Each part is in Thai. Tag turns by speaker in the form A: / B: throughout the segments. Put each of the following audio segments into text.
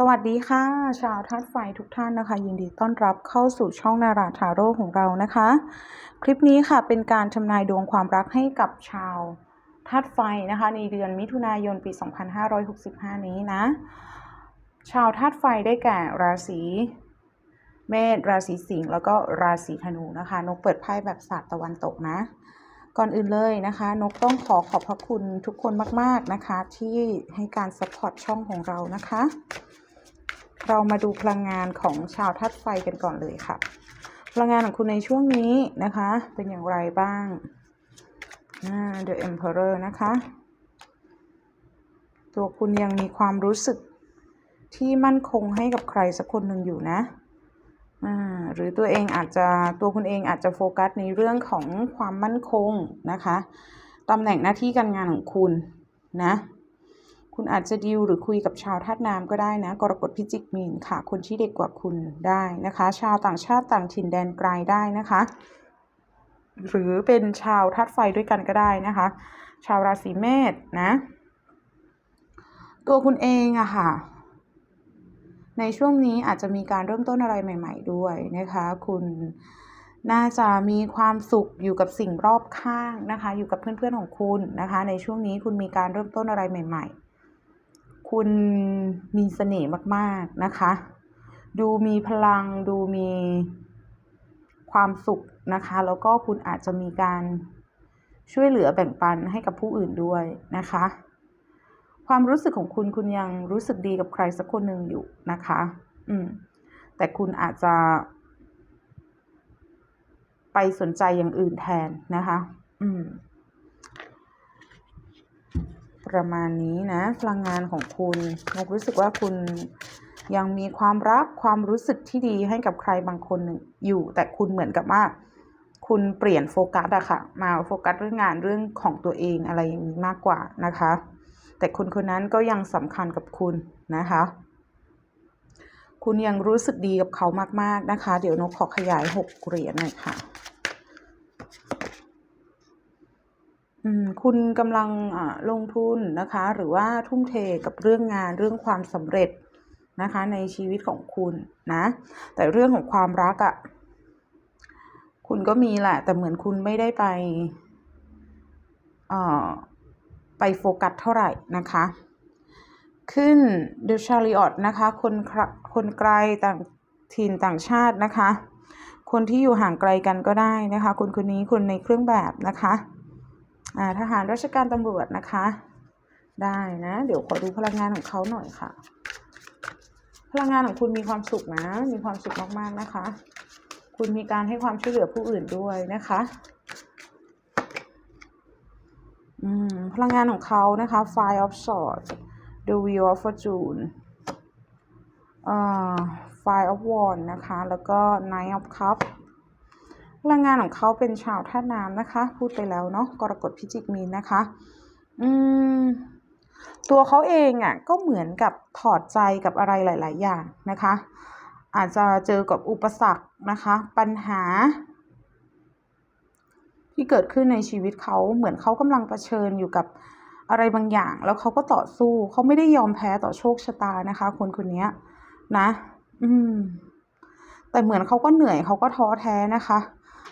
A: สวัสดีค่ะ ชาวธาตุไฟทุกท่านนะคะ ยินดีต้อนรับเข้าสู่ช่องนาราทาโร่ของเรานะคะ คลิปนี้ค่ะเป็นการทำนายดวงความรักให้กับชาวธาตุไฟนะคะ ในเดือนมิถุนายนปี 2565 นี้นะ ชาวธาตุไฟได้แก่ราศีเมษราศีสิงห์แล้วก็ราศีธนูนะคะ นกเปิดไพ่แบบศาสตร์ตะวันตกนะ ก่อนอื่นเลยนะคะ นกต้องขอขอบพระคุณทุกคนมาก ๆนะคะ ที่ให้การสปอร์ตช่องของเรานะคะ เรามาดูพลังงานของชาวธาตุไฟกันก่อนเลยค่ะ พลังงานของคุณในช่วงนี้นะคะ เป็นอย่างไรบ้าง The Emperor นะคะ ตัวคุณยังมีความรู้สึกที่มั่นคงให้กับใครสักคนหนึ่งอยู่นะหรือตัวเองอาจจะตัวคุณเองอาจจะโฟกัสในเรื่องของความมั่นคงนะคะตำแหน่งหน้าที่การงานของคุณนะ คุณอาจจะดิวหรือคุยกับชาวธาตุน้ำก็ได้นะ กรกฎพิจิกมีนค่ะ คนที่เด็กกว่าคุณได้นะคะ ชาวต่างชาติต่างถิ่นแดนไกลได้นะคะ หรือเป็นชาวธาตุไฟด้วยกันก็ได้นะคะ ชาวราศีเมษนะ ตัวคุณเองอะค่ะในช่วงนี้อาจจะมีการเริ่มต้นอะไรใหม่ ๆ ด้วยนะคะ คุณน่าจะมีความสุขอยู่กับสิ่งรอบข้างนะคะ อยู่กับเพื่อนๆของคุณนะคะ ในช่วงนี้คุณมีการเริ่มต้นอะไรใหม่ ๆ คุณมีเสน่ห์มาก ๆ นะคะ ดูมีพลัง ดูมีความสุขนะคะ แล้วก็คุณอาจจะมีการช่วยเหลือแบ่งปันให้กับผู้อื่นด้วยนะคะ ความรู้สึกของคุณคุณยังรู้สึกดีกับใครสักคนหนึ่งอยู่นะคะ อืม แต่คุณอาจจะ ไปสนใจอย่างอื่นแทนนะคะ อืม ประมาณนี้นะ พลังงานของคุณนกรู้สึกว่าคุณยังมีความรักความรู้สึกที่ดีให้กับใครบางคนอยู่ แต่คุณเหมือนกับว่า คุณเปลี่ยนโฟกัสอะค่ะ มาโฟกัสเรื่องงานเรื่องของตัวเองอะไรอย่างนี้มากกว่านะคะ แต่คนคนนั้นก็ยังสำคัญกับคุณนะคะ คุณยังรู้สึกดีกับเขามากๆนะคะ เดี๋ยวนกขอขยายหกเหรียญหน่อยค่ะ อืมคุณกำลังลงทุนนะคะ หรือว่าทุ่มเทกับเรื่องงานเรื่องความสำเร็จนะคะ ในชีวิตของคุณนะ แต่เรื่องของความรักอะ่ะคุณก็มีแหละ แต่เหมือนคุณไม่ได้ไปเอ่อไปโฟกัสเท่าไหร่นะคะ ขึ้น The Chariot นะคะ คนคนไกลต่างถิ่นต่างชาตินะคะ คนที่อยู่ห่างไกลกันก็ได้นะคะ คนคนนี้คนในเครื่องแบบนะคะ ทหารราชการตำรวจนะคะ ได้นะ เดี๋ยวขอดูพลังงานของเขาหน่อยค่ะ พลังงานของคุณมีความสุขนะ มีความสุขมากๆนะคะ คุณมีการให้ความช่วยเหลือผู้อื่นด้วยนะคะอืมพลังงานของเขานะคะ Five of Swords The Wheel of Fortune อ่า Five of Wands นะคะ แล้วก็ Nine of Cups พลังงานของเขาเป็นชาวธาตุน้ำนะคะ พูดไปแล้วเนาะกรกฎพิจิกมีนนะคะ อืมตัวเขาเองอะก็เหมือนกับถอดใจกับอะไรหลาย ๆ อย่างนะคะ อาจจะเจอกับอุปสรรคนะคะ ปัญหา ที่เกิดขึ้นในชีวิตเขาเหมือนเขากำลังเผชิญอยู่กับอะไรบางอย่าง แล้วเขาก็ต่อสู้เขาไม่ได้ยอมแพ้ต่อโชคชะตานะคะ คนคนนี้นะ อืม แต่เหมือนเขาก็เหนื่อยเขาก็ท้อแท้นะคะ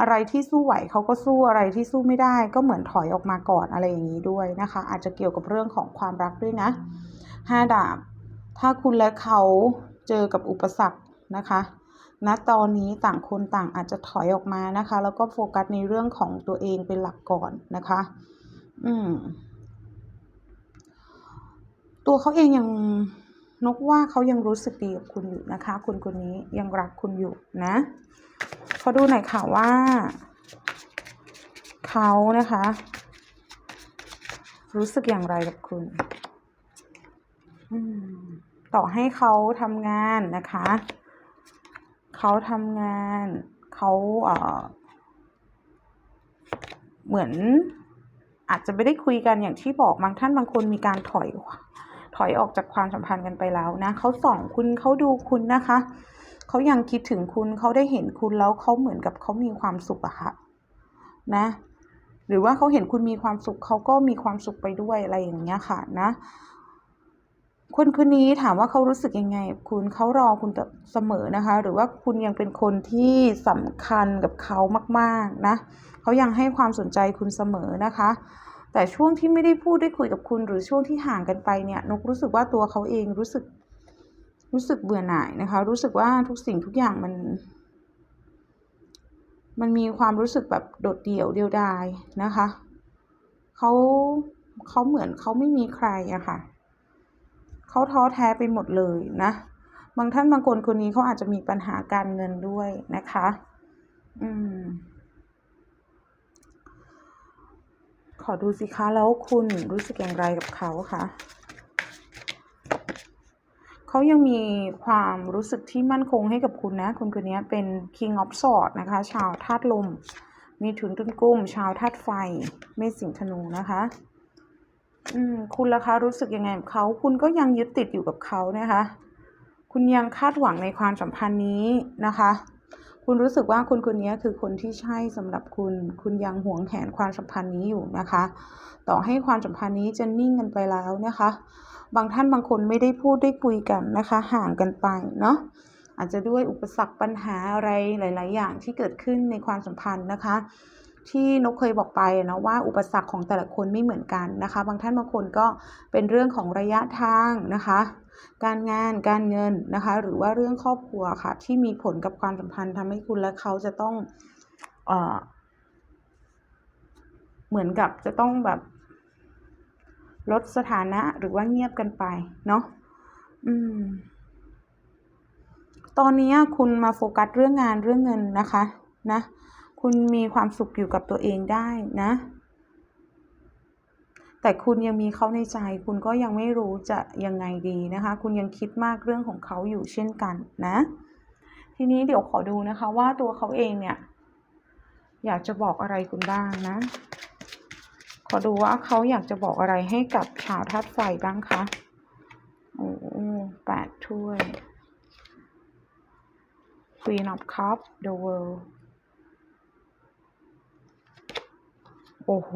A: อะไรที่สู้ไหวเขาก็สู้อะไรที่สู้ไม่ได้ ก็เหมือนถอยออกมาก่อนอะไรอย่างนี้ด้วยนะคะ อาจจะเกี่ยวกับเรื่องของความรักด้วยนะห้าดาบ ถ้าคุณและเขาเจอกับอุปสรรคนะคะณตอนนี้ต่างคนต่างอาจจะถอยออกมานะคะ แล้วก็โฟกัสในเรื่องของตัวเองเป็นหลักก่อนนะคะ อืม ตัวเขาเองยังนกว่าเขายังรู้สึกดีกับคุณอยู่นะคะ คุณคนนี้ยังรักคุณอยู่นะ ขอดูหน่อยค่ะว่า เขานะคะ รู้สึกอย่างไรกับคุณต่อให้เขาทำงานนะคะ เขาทำงานเขาเเหมือนอาจจะไม่ได้คุยกันอย่างที่บอกบางท่านบางคนมีการถอย ถอยออกจากความสัมพันธ์กันไปแล้วนะเขาส่องคุณเขาดูคุณนะคะ เขายังคิดถึงคุณเขาได้เห็นคุณแล้วเขาเหมือนกับเขามีความสุขอะค่ะนะ หรือว่าเขาเห็นคุณมีความสุขเขาก็มีความสุขไปด้วยอะไรอย่างเงี้ยค่ะนะคนคนนี้ถามว่าเขารู้สึกยังไง คุณเขารอคุณเสมอนะคะ หรือว่าคุณยังเป็นคนที่สำคัญกับเขามาก ๆนะเขายังให้ความสนใจคุณเสมอนะคะ แต่ช่วงที่ไม่ได้พูดได้คุยกับคุณ หรือช่วงที่ห่างกันไปเนี่ยนกรู้สึกว่าตัวเขาเองรู้สึก รู้สึกเบื่อหน่ายนะคะ รู้สึกว่าทุกสิ่งทุกอย่างมัน มันมีความรู้สึกแบบโดดเดี่ยวเดียวดายนะคะเขาเขาเหมือนเขาไม่มีใครอะค่ะเขาท้อแท้ไปหมดเลยนะ บางท่านบางคนคนนี้เขาอาจจะมีปัญหาการเงินด้วยนะคะ อืม ขอดูสิคะแล้วคุณรู้สึกอย่างไรกับเขาคะ เขายังมีความรู้สึกที่มั่นคงให้กับคุณนะคุณคนนี้เป็น King of Swords นะคะ ชาวธาตุลม มีถุนตุนกุ้ม ชาวธาตุไฟ เมษสิงธนูนะคะอืมคุณล่ะคะรู้สึกยังไงกับเขา คุณก็ยังยึดติดอยู่กับเขานะคะ คุณยังคาดหวังในความสัมพันธ์นี้นะคะ คุณรู้สึกว่าคนคนนี้คือคนที่ใช่สำหรับคุณ คุณยังหวงแหนความสัมพันธ์นี้อยู่นะคะ ต่อให้ความสัมพันธ์นี้จะนิ่งกันไปแล้วนะคะ บางท่านบางคนไม่ได้พูดได้คุยกันนะคะ ห่างกันไปเนาะอาจจะด้วยอุปสรรคปัญหาอะไรหลาย ๆ อย่างที่เกิดขึ้นในความสัมพันธ์นะคะ ที่นกเคยบอกไปนะว่าอุปสรรคของแต่ละคนไม่เหมือนกันนะคะ บางท่านบางคนก็เป็นเรื่องของระยะทางนะคะ การงานการเงินนะคะ หรือว่าเรื่องครอบครัวค่ะ ที่มีผลกับความสัมพันธ์ทำให้คุณและเขาจะต้องเอเหมือนกับจะต้องแบบ ลดสถานะหรือว่าเงียบกันไปเนาะอืม ตอนนี้คุณมาโฟกัสเรื่องงานเรื่องเงินนะคะนะคุณมีความสุขอยู่กับตัวเองได้นะ แต่คุณยังมีเขาในใจ คุณก็ยังไม่รู้จะยังไงดีนะคะ คุณยังคิดมากเรื่องของเขาอยู่เช่นกันนะ ทีนี้เดี๋ยวขอดูนะคะ ว่าตัวเขาเองเนี่ย อยากจะบอกอะไรคุณบ้างนะ ขอดูว่าเขาอยากจะบอกอะไรให้กับชาวธาตุไฟบ้างคะโอ้แปดถ้วย Queen of Cup the World โอ้โห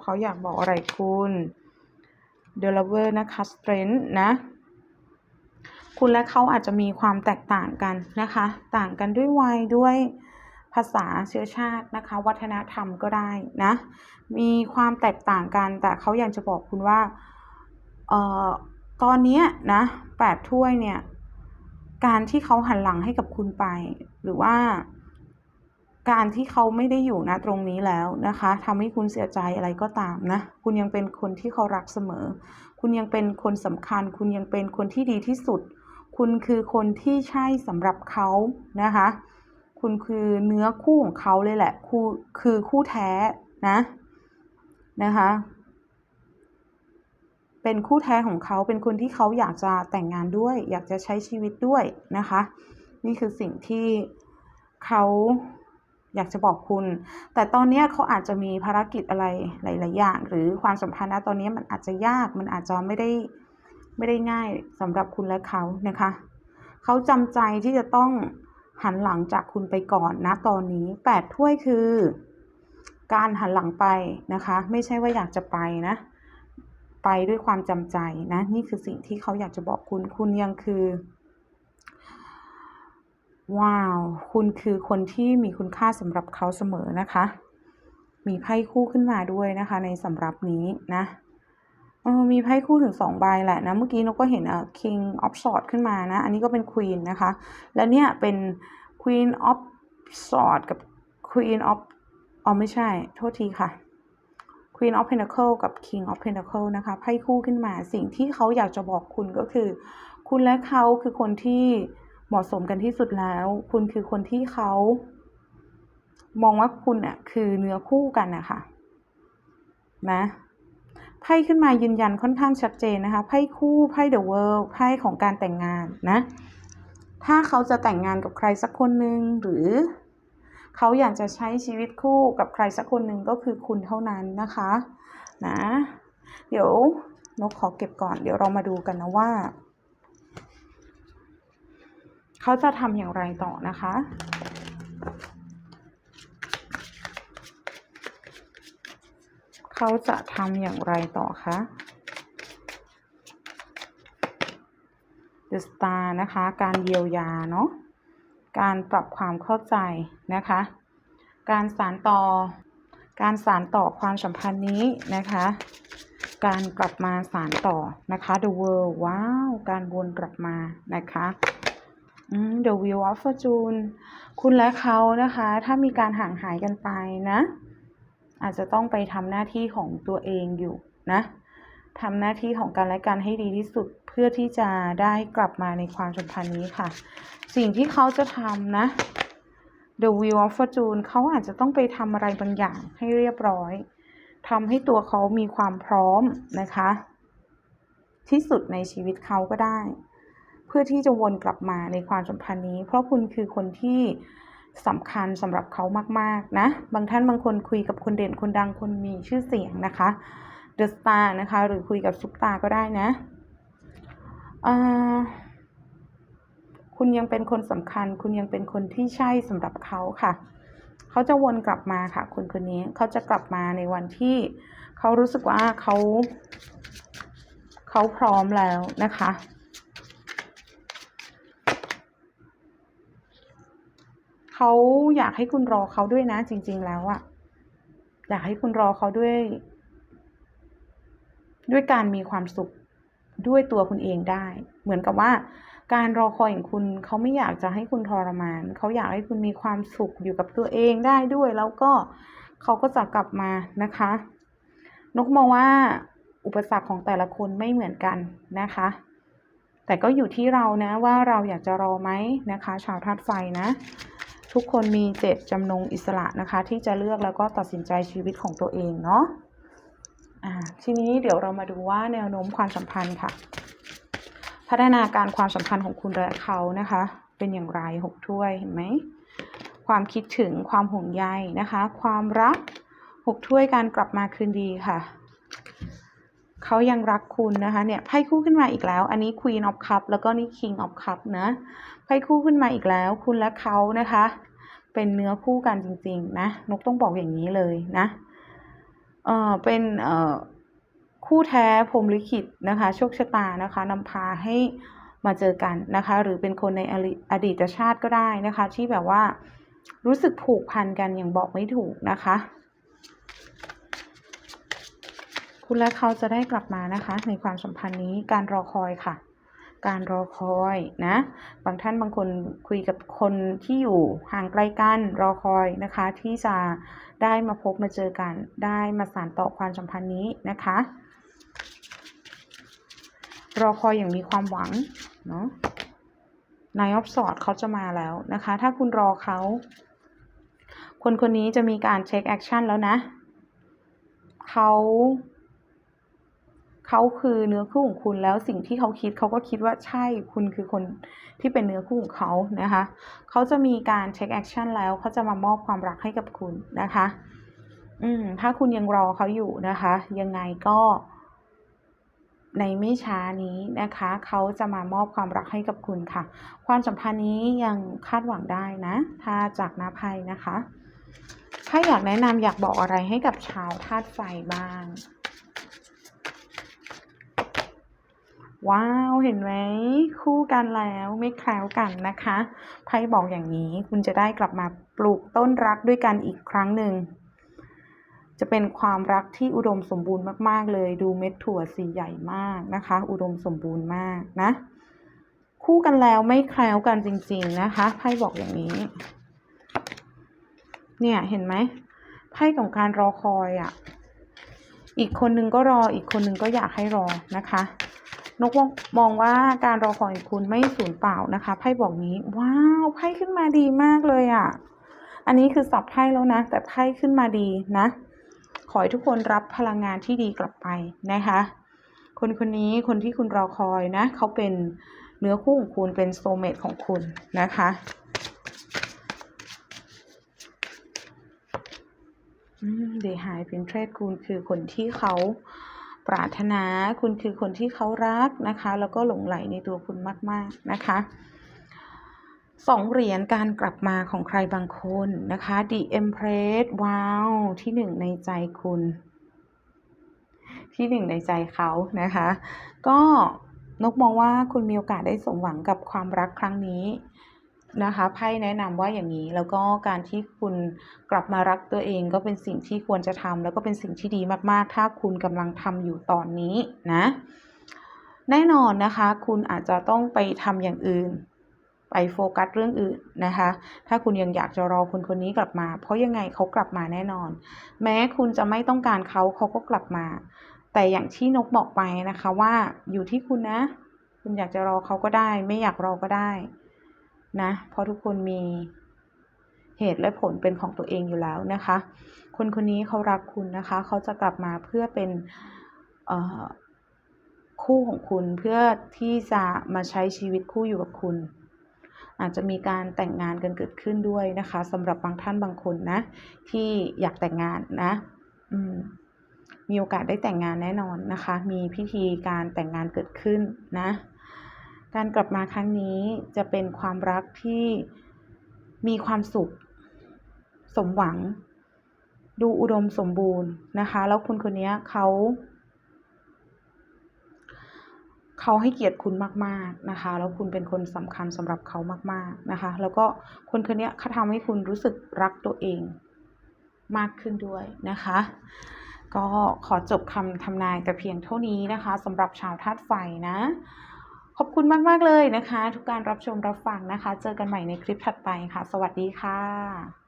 A: เขาอยากบอกอะไรคุณ The Lover นะคะ Strength นะ คุณและเขาอาจจะมีความแตกต่างกันนะคะ ต่างกันด้วยวัยด้วย ภาษาเชื้อชาตินะคะ วัฒนธรรมก็ได้นะ มีความแตกต่างกัน แต่เขาอยากจะบอกคุณว่าเอ่อตอนนี้นะแปดถ้วยเนี่ย การที่เขาหันหลังให้กับคุณไป หรือว่าการที่เขาไม่ได้อยู่นะตรงนี้แล้วนะคะทำให้คุณเสียใจอะไรก็ตามนะ คุณยังเป็นคนที่เขารักเสมอ คุณยังเป็นคนสำคัญ คุณยังเป็นคนที่ดีที่สุด คุณคือคนที่ใช่สำหรับเขานะคะ คุณคือเนื้อคู่ของเขาเลยแหละคู่คือคู่แท้นะนะคะ เป็นคู่แท้ของเขาเป็นคนที่เขาอยากจะแต่งงานด้วย อยากจะใช้ชีวิตด้วยนะคะ นี่คือสิ่งที่เขาอยากจะบอกคุณ แต่ตอนนี้เขาอาจจะมีภารกิจอะไรหลาย ๆ อย่าง หรือความสัมพันธ์นะตอนนี้มันอาจจะยากมันอาจจะไม่ได้ไม่ได้ง่ายสำหรับคุณและเขานะคะ เขาจำใจที่จะต้อง หันหลังจากคุณไปก่อนนะตอนนี้แปดถ้วยคือ การหันหลังไปนะคะ ไม่ใช่ว่าอยากจะไปนะ ไปด้วยความจำใจนะ นี่คือสิ่งที่เขาอยากจะบอกคุณคุณยังคือ ว้าว คุณคือคนที่มีคุณค่าสำหรับเขาเสมอนะคะ มีไพ่คู่ขึ้นมาด้วยนะคะ ในสำหรับนี้นะ ออมีไพ่คู่ถึงสองใบแหละนะ เมื่อกี้นกก็เห็นอะ King of Swords ขึ้นมานะ อันนี้ก็เป็น Queen นะคะ และเนี่ยเป็น Queen of Swords กับ Queen of อ๋อไม่ใช่ โทษทีค่ะ Queen of Pentacle กับ King of Pentacle นะคะ ไพ่คู่ขึ้นมา สิ่งที่เขาอยากจะบอกคุณก็คือ คุณและเขาคือคนที่เหมาะสมกันที่สุดแล้ว คุณคือคนที่เขา มองว่าคุณอะคือเนื้อคู่กันนะคะนะ ไพ่ขึ้นมายืนยันค่อนข้างชัดเจนนะคะไพ่คู่ไพ่ The World ไพ่ของการแต่งงานนะ ถ้าเขาจะแต่งงานกับใครสักคนหนึ่งหรือเขาอยากจะใช้ชีวิตคู่กับใครสักคนหนึ่งก็คือคุณเท่านั้นนะคะนะ เดี๋ยวนกขอเก็บก่อน เดี๋ยวเรามาดูกันนะว่า เขาจะทำอย่างไรต่อนะคะ เขาจะทำอย่างไรต่อคะ The Star นะคะ การเยียวยาเนาะ การปรับความเข้าใจนะคะ การสานต่อ การสานต่อความสัมพันธ์นี้นะคะ การกลับมาสานต่อนะคะ The World ว้าว การวนกลับมานะคะอืม The Wheel of Fortune คุณและเขานะคะ ถ้ามีการห่างหายกันไปนะ อาจจะต้องไปทำหน้าที่ของตัวเองอยู่นะทำหน้าที่ของกันและกันให้ดีที่สุดเพื่อที่จะได้กลับมาในความสัมพันธ์นี้ค่ะ สิ่งที่เขาจะทำนะ The Wheel of Fortune เขาอาจจะต้องไปทำอะไรบางอย่างให้เรียบร้อยทำให้ตัวเขามีความพร้อมนะคะ ที่สุดในชีวิตเขาก็ได้ เพื่อที่จะวนกลับมาในความสัมพันธ์นี้ เพราะคุณคือคนที่ สำคัญสำหรับเขามากๆนะบางท่านบางคนคุยกับคนเด่นคนดังคนมีชื่อเสียงนะคะ The Star นะคะ หรือคุยกับซุปตาก็ได้นะคุณยังเป็นคนสำคัญ คุณยังเป็นคนที่ใช่สำหรับเขาค่ะ เขาจะวนกลับมาค่ะ คนคนนี้เขาจะกลับมาในวันที่เขารู้สึกว่าเขา เขาพร้อมแล้วนะคะ เขาอยากให้คุณรอเขาด้วยนะ จริง ๆ แล้วอะอยากให้คุณรอเขาด้วย ด้วยการมีความสุขด้วยตัวคุณเองได้ เหมือนกับว่า การรอคอยของคุณเขาไม่อยากจะให้คุณทรมานเขาอยากให้คุณมีความสุขอยู่กับตัวเองได้ด้วย แล้วก็เขาก็จะกลับมานะคะ นกมองว่าอุปสรรคของแต่ละคนไม่เหมือนกันนะคะ แต่ก็อยู่ที่เรานะว่าเราอยากจะรอไหมนะคะ ชาวธาตุไฟนะ ทุกคนมีเจตจำนงอิสระนะคะ ที่จะเลือกแล้วก็ตัดสินใจชีวิตของตัวเองเนาะทีนี้เดี๋ยวเรามาดูว่าแนวโน้มความสัมพันธ์ค่ะ พัฒนาการความสัมพันธ์ของคุณและเขานะคะ เป็นอย่างไรหกถ้วยเห็นไหมความคิดถึงความห่วงใยนะคะ ความรักหกถ้วยการกลับมาคืนดีค่ะเขายังรักคุณนะคะเนี่ยไพ่คู่ขึ้นมาอีกแล้ว อันนี้ Queen of Cup แล้วก็นี่ King of Cup นะไพ่คู่ขึ้นมาอีกแล้ว คุณและเขานะคะ เป็นเนื้อคู่กันจริง ๆ นะ นกต้องบอกอย่างนี้เลยนะเออเป็นเอ่อคู่แท้พรมลิขิตนะคะโชคชะตานะคะนำพาให้มาเจอกันนะคะ หรือเป็นคนในอริอดีตชาติก็ได้นะคะ ที่แบบว่ารู้สึกผูกพันกันอย่างบอกไม่ถูกนะคะ คุณและเขาจะได้กลับมานะคะ ในความสัมพันธ์นี้การรอคอยค่ะ การรอคอยนะ บางท่านบางคนคุยกับคนที่อยู่ห่างไกลกันรอคอยนะคะ ที่จะได้มาพบมาเจอกัน ได้มาสานต่อความสัมพันธ์นี้นะคะ รอคอยอย่างมีความหวังเนาะนายออฟสอดเขาจะมาแล้วนะคะ ถ้าคุณรอเขาคนคนนี้จะมีการเช็คแอคชั่นแล้วนะเขา เขาคือเนื้อคู่ของคุณแล้วสิ่งที่เขาคิดเขาก็คิดว่าใช่คุณคือคนที่เป็นเนื้อคู่ของเขานะคะเขาจะมีการเช็คแอคชั่นแล้วเขาจะมามอบความรักให้กับคุณนะคะ อืมถ้าคุณยังรอเขาอยู่นะคะ ยังไงก็ในไม่ช้านี้นะคะ เขาจะมามอบความรักให้กับคุณค่ะ ความสัมพันธ์นี้ยังคาดหวังได้นะ ถ้าจากน้าไพ่นะคะ ถ้าอยากแนะนำอยากบอกอะไรให้กับชาวธาตุไฟบ้าง ว้าวเห็นไหมคู่กันแล้วไม่แคล้วกันนะคะไพ่บอกอย่างนี้คุณจะได้กลับมาปลูกต้นรักด้วยกันอีกครั้งหนึ่ง จะเป็นความรักที่อุดมสมบูรณ์มากๆเลย ดูเม็ดถั่วสีใหญ่มากนะคะ อุดมสมบูรณ์มากนะ คู่กันแล้วไม่แคล้วกันจริง ๆนะคะไพ่บอกอย่างนี้ เนี่ยเห็นไหมไพ่ของการรอคอยอะ่ะ อีกคนนึงก็รออีกคนนึงก็อยากให้รอนะคะ นกมองว่าการรอคอยคุณไม่สูญเปล่านะคะไพ่บอกนี้ว้าวไพ่ขึ้นมาดีมากเลยอะ่ะ อันนี้คือสับไพ่แล้วนะ แต่ไพ่ขึ้นมาดีนะ ขอให้ทุกคนรับพลังงานที่ดีกลับไปนะคะ คนคนนี้คนที่คุณรอคอยนะ เขาเป็นเนื้อคู่ของคุณเป็นโซเมตของคุณนะคะเดหายเป็นเทรดคุณคือคนที่เขา ปรารถนา คุณคือคนที่เขารักนะคะ แล้วก็หลงไหลในตัวคุณมาก ๆ นะคะสองเหรียญการกลับมาของใครบางคนนะคะ The Empress ว้าว ที่หนึ่งในใจคุณ ที่หนึ่งในใจเขานะคะ ก็นกมองว่าคุณมีโอกาสได้สมหวังกับความรักครั้งนี้ นะคะไพ่แนะนำว่าอย่างนี้แล้วก็การที่คุณกลับมารักตัวเองก็เป็นสิ่งที่ควรจะทำแล้วก็เป็นสิ่งที่ดีมากๆ ถ้าคุณกำลังทำอยู่ตอนนี้นะแน่นอนนะคะ คุณอาจจะต้องไปทำอย่างอื่น ไปโฟกัสเรื่องอื่นนะคะ ถ้าคุณยังอยากจะรอคนคนนี้กลับมา เพราะยังไงเขากลับมาแน่นอน แม้คุณจะไม่ต้องการเขาเขาก็กลับมา แต่อย่างที่นกบอกไปนะคะว่าอยู่ที่คุณนะ คุณอยากจะรอเขาก็ได้ ไม่อยากรอก็ได้ นะเพราะทุกคนมีเหตุและผลเป็นของตัวเองอยู่แล้วนะคะ คนคนนี้เขารักคุณนะคะ เขาจะกลับมาเพื่อเป็นคู่ของคุณเพื่อที่จะมาใช้ชีวิตคู่อยู่กับคุณ อาจจะมีการแต่งงานกันเกิดขึ้นด้วยนะคะสำหรับบางท่านบางคนนะ ที่อยากแต่งงานนะมมีโอกาสได้แต่งงานแน่นอนนะคะ มีพิธีการแต่งงานเกิดขึ้นนะ การกลับมาครั้งนี้จะเป็นความรักที่มีความสุข สมหวัง ดูอุดมสมบูรณ์นะคะ แล้วคุณคนนี้เขาเขาให้เกียรติคุณมาก ๆนะคะ แล้วคุณเป็นคนสำคัญสำหรับเขามาก ๆนะคะ แล้วก็คนคนนี้เขาทำให้คุณรู้สึกรักตัวเองมากขึ้นด้วยนะคะ ก็ขอจบคำทำนายแต่เพียงเท่านี้นะคะสำหรับชาวธาตุไฟนะ ขอบคุณมาก ๆ เลยนะคะ ทุกการรับชมรับฟังนะคะ เจอกันใหม่ในคลิปถัดไปค่ะ สวัสดีค่ะ